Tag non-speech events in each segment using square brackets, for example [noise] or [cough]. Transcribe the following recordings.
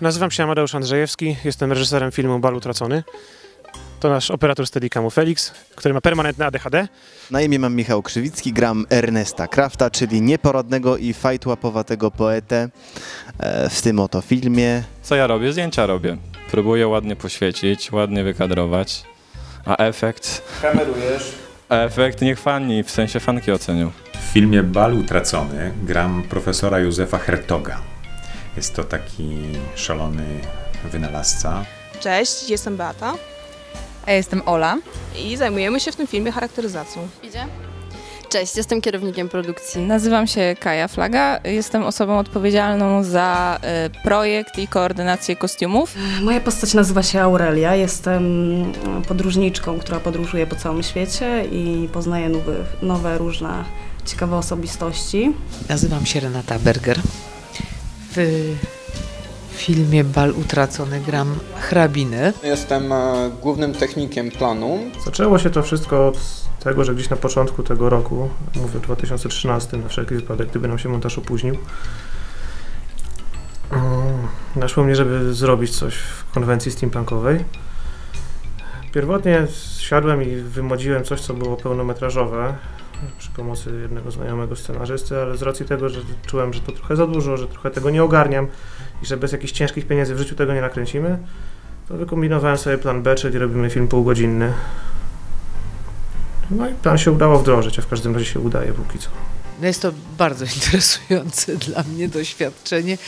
nazywam się Amadeusz Andrzejewski, jestem reżyserem filmu Bal Utracony. To nasz operator Steadicamu Felix, który ma permanentne ADHD. Na imię mam Michał Krzywicki, gram Ernesta Krafta, czyli nieporadnego i fajtłapowatego poetę e, w tym oto filmie. Co ja robię? Zdjęcia robię. Próbuję ładnie poświecić, ładnie wykadrować, a efekt... Kamerujesz. A efekt niech fani, w sensie fanki ocenią. W filmie Bal Utracony gram profesora Józefa Hertoga. Jest to taki szalony wynalazca. Cześć, jestem Beata A ja jestem Ola. i zajmujemy się w tym filmie charakteryzacją. Idzie? Cześć, jestem kierownikiem produkcji. Nazywam się Kaja Flaga. Jestem osobą odpowiedzialną za y, projekt i koordynację kostiumów. Moja postać nazywa się Aurelia. Jestem podróżniczką, która podróżuje po całym świecie i poznaje nowe, nowe różne ciekawe osobistości. Nazywam się Renata Berger. W filmie Bal Utracony gram hrabinę. Jestem e, głównym technikiem planu. Zaczęło się to wszystko od tego, że gdzieś na początku tego roku, mówię 2013, na wszelki wypadek, gdyby nam się montaż opóźnił, mm, naszło mnie, żeby zrobić coś w konwencji steampunkowej. Pierwotnie siadłem i wymodziłem coś, co było pełnometrażowe przy pomocy jednego znajomego scenarzysty, ale z racji tego, że czułem, że to trochę za dużo, że trochę tego nie ogarniam i że bez jakichś ciężkich pieniędzy w życiu tego nie nakręcimy, to wykombinowałem sobie plan B, czyli robimy film półgodzinny. No i plan się udało wdrożyć, a w każdym razie się udaje póki co. No jest to bardzo [laughs] interesujące dla mnie doświadczenie.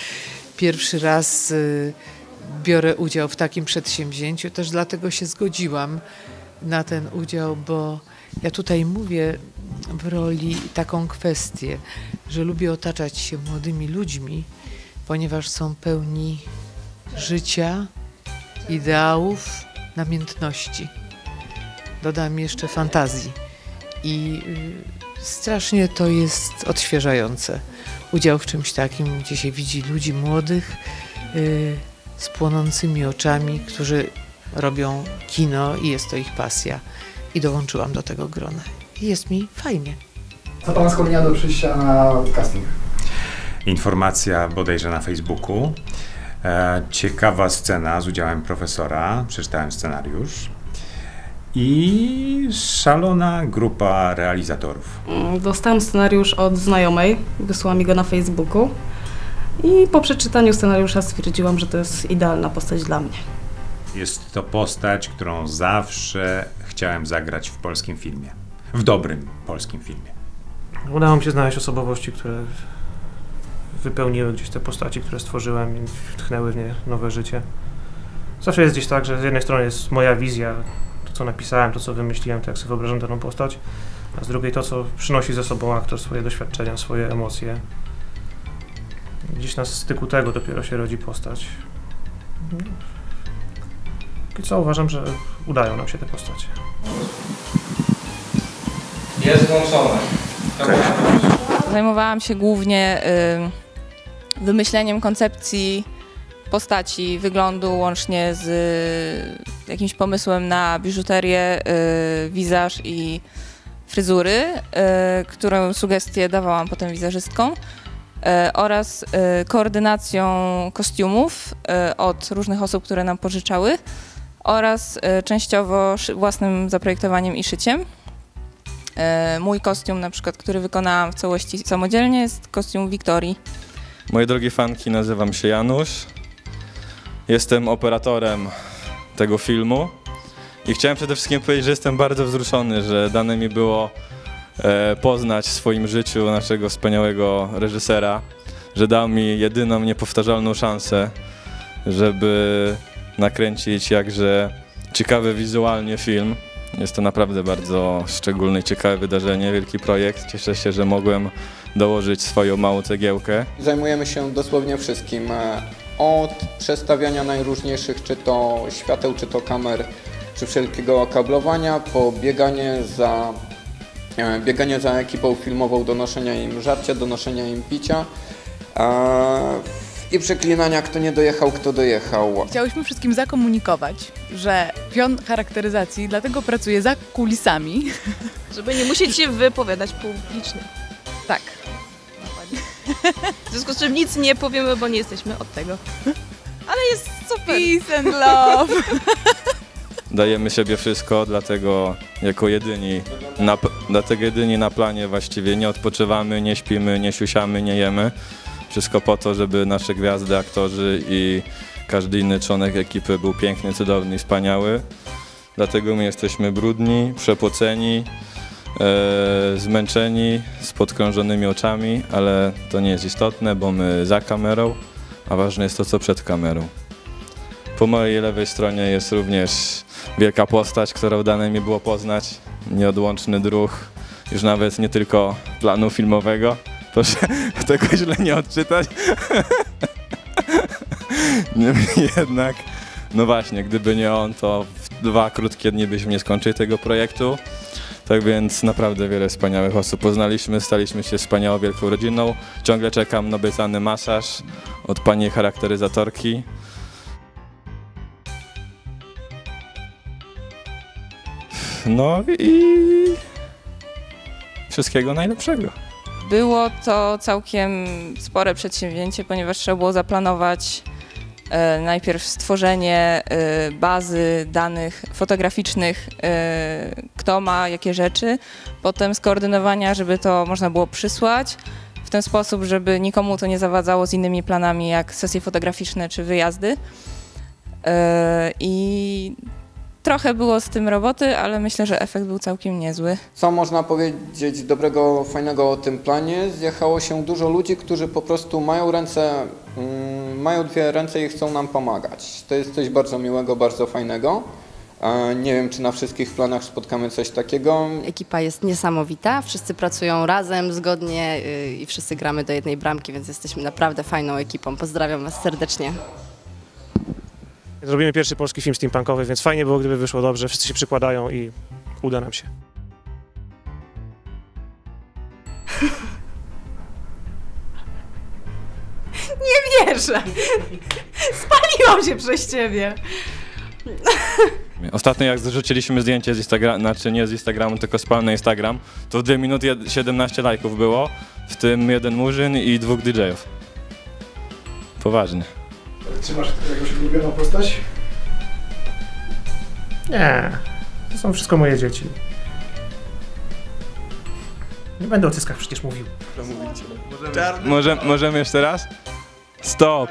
Pierwszy raz y, biorę udział w takim przedsięwzięciu, też dlatego się zgodziłam na ten udział, bo ja tutaj mówię w roli taką kwestię, że lubię otaczać się młodymi ludźmi, ponieważ są pełni życia, ideałów, namiętności. Dodam jeszcze fantazji. I y, strasznie to jest odświeżające. Udział w czymś takim, gdzie się widzi ludzi młodych y, z płonącymi oczami, którzy robią kino i jest to ich pasja. I dołączyłam do tego grona. Jest mi fajnie. Co Pana skłania do przyjścia na casting? Informacja bodajże na Facebooku. E, ciekawa scena z udziałem profesora. Przeczytałem scenariusz. I szalona grupa realizatorów. Mm, Dostałam scenariusz od znajomej, wysłała mi go na Facebooku i po przeczytaniu scenariusza stwierdziłam, że to jest idealna postać dla mnie. Jest to postać, którą zawsze chciałem zagrać w polskim filmie. W dobrym polskim filmie. Udało mi się znaleźć osobowości, które wypełniły gdzieś te postaci, które stworzyłem i wtchnęły w nie nowe życie. Zawsze jest gdzieś tak, że z jednej strony jest moja wizja, to co napisałem, to co wymyśliłem, to jak sobie wyobrażam daną postać, a z drugiej to, co przynosi ze sobą aktor, swoje doświadczenia, swoje emocje. Gdzieś na styku tego dopiero się rodzi postać. I co uważam, że udają nam się te postacie. Jest włączone. Zajmowałam się głównie y, wymyśleniem koncepcji postaci, wyglądu, łącznie z y, jakimś pomysłem na biżuterię, y, wizaż i fryzury, y, którą sugestię dawałam potem wizerzystkom. y, oraz y, koordynacją kostiumów od różnych osób, które nam pożyczały oraz częściowo własnym zaprojektowaniem i szyciem. E, Mój kostium, na przykład, który wykonałam w całości samodzielnie, jest kostium Wiktorii. Moje drogie fanki, nazywam się Janusz. Jestem operatorem tego filmu i chciałem przede wszystkim powiedzieć, że jestem bardzo wzruszony, że dane mi było e, poznać w swoim życiu naszego wspaniałego reżysera, że dał mi jedyną niepowtarzalną szansę, żeby nakręcić jakże ciekawy wizualnie film. Jest to naprawdę bardzo szczególne ciekawe wydarzenie, wielki projekt. Cieszę się, że mogłem dołożyć swoją małą cegiełkę. Zajmujemy się dosłownie wszystkim. Od przestawiania najróżniejszych, czy to świateł, czy to kamer, czy wszelkiego kablowania, po bieganie za, e, bieganie za ekipą filmową, donoszenia im żarcia, donoszenia im picia. I przeklinania, kto nie dojechał, kto dojechał. Chciałyśmy wszystkim zakomunikować, że pion charakteryzacji dlatego pracuje za kulisami. [laughs] Żeby nie musieć się wypowiadać publicznie. Tak. W związku z czym nic nie powiemy, bo nie jesteśmy od tego. Ale jest super. Peace and love. [laughs] Dajemy siebie wszystko, dlatego jako jedyni na, dlatego jedyni na planie właściwie nie odpoczywamy, nie śpimy, nie siusiamy, nie jemy. Wszystko po to, żeby nasze gwiazdy, aktorzy i każdy inny członek ekipy był piękny, cudowny i wspaniały. Dlatego my jesteśmy brudni, przepoceni, e, zmęczeni, z podkrążonymi oczami, ale to nie jest istotne, bo my za kamerą, a ważne jest to, co przed kamerą. Po mojej lewej stronie jest również wielka postać, którą dane mi było poznać. Nieodłączny druh, już nawet nie tylko planu filmowego. Proszę [laughs] tego źle nie odczytać. [laughs] Niemniej jednak, no właśnie, gdyby nie on, to w dwa krótkie dni byśmy nie skończyli tego projektu. Tak więc naprawdę wiele wspaniałych osób poznaliśmy, staliśmy się wspaniałą wielką rodziną. Ciągle czekam na obiecany masaż od pani charakteryzatorki. No i wszystkiego najlepszego. Było to całkiem spore przedsięwzięcie, ponieważ trzeba było zaplanować e, najpierw stworzenie e, bazy danych fotograficznych, e, kto ma jakie rzeczy, potem skoordynowania, żeby to można było przysłać w ten sposób, żeby nikomu to nie zawadzało z innymi planami jak sesje fotograficzne czy wyjazdy. I trochę było z tym roboty, ale myślę, że efekt był całkiem niezły. Co można powiedzieć dobrego, fajnego o tym planie? Zjechało się dużo ludzi, którzy po prostu mają ręce, mm, mają dwie ręce i chcą nam pomagać. To jest coś bardzo miłego, bardzo fajnego. Nie wiem, czy na wszystkich planach spotkamy coś takiego. Ekipa jest niesamowita, wszyscy pracują razem, zgodnie y, i wszyscy gramy do jednej bramki, więc jesteśmy naprawdę fajną ekipą. Pozdrawiam Was serdecznie. Zrobimy pierwszy polski film steampunkowy, więc fajnie było, gdyby wyszło dobrze. Wszyscy się przykładają i uda nam się. [laughs] Nie wierzę! Spaliłam się przez ciebie. [laughs] Ostatnio jak zrzuciliśmy zdjęcie z Instagramu, znaczy nie z Instagramu, tylko z na Instagram, to w 2 minuty jed- 17 lajków było, w tym jeden murzyn i dwóch DJ-ów. Poważnie. Czy masz jakąś ulubioną postać? Nie, to są wszystko moje dzieci. Nie będę o cyskach przecież mówił. Może, możemy jeszcze raz? Stop!